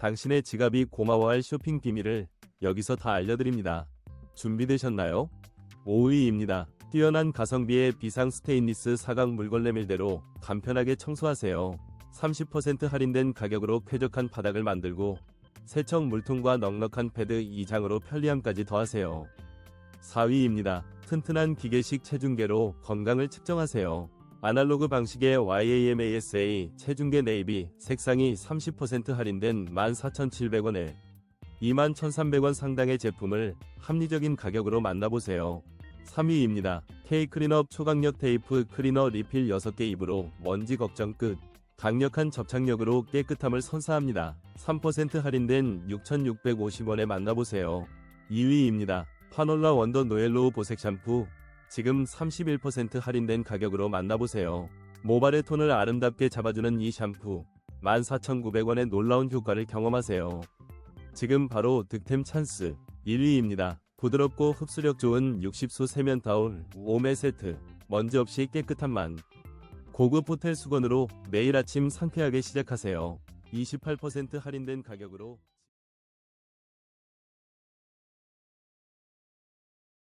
당신의 지갑이 고마워할 쇼핑 비밀을 여기서 다 알려드립니다. 준비되셨나요? 5위입니다. 뛰어난 가성비의 비상 스테인리스 사각 물걸레 밀대로 간편하게 청소하세요. 30% 할인된 가격으로 쾌적한 바닥을 만들고 세척 물통과 넉넉한 패드 2장으로 편리함까지 더하세요. 4위입니다. 튼튼한 기계식 체중계로 건강을 측정하세요. 아날로그 방식의 YAMASA 체중계 네이비 색상이 30% 할인된 14,700원에 21,300원 상당의 제품을 합리적인 가격으로 만나보세요. 3위입니다. K-클린업 초강력 테이프 클리너 리필 6개 입으로 먼지 걱정 끝. 강력한 접착력으로 깨끗함을 선사합니다. 3% 할인된 6,650원에 만나보세요. 2위입니다. 파놀라 원더 노엘로우 보색 샴푸. 지금 31% 할인된 가격으로 만나보세요. 모발의 톤을 아름답게 잡아주는 이 샴푸. 14,900원의 놀라운 효과를 경험하세요. 지금 바로 득템 찬스 1위입니다. 부드럽고 흡수력 좋은 60소 세면 타올 5매 세트 먼지 없이 깨끗한 만 고급 호텔 수건으로 매일 아침 상쾌하게 시작하세요. 28% 할인된 가격으로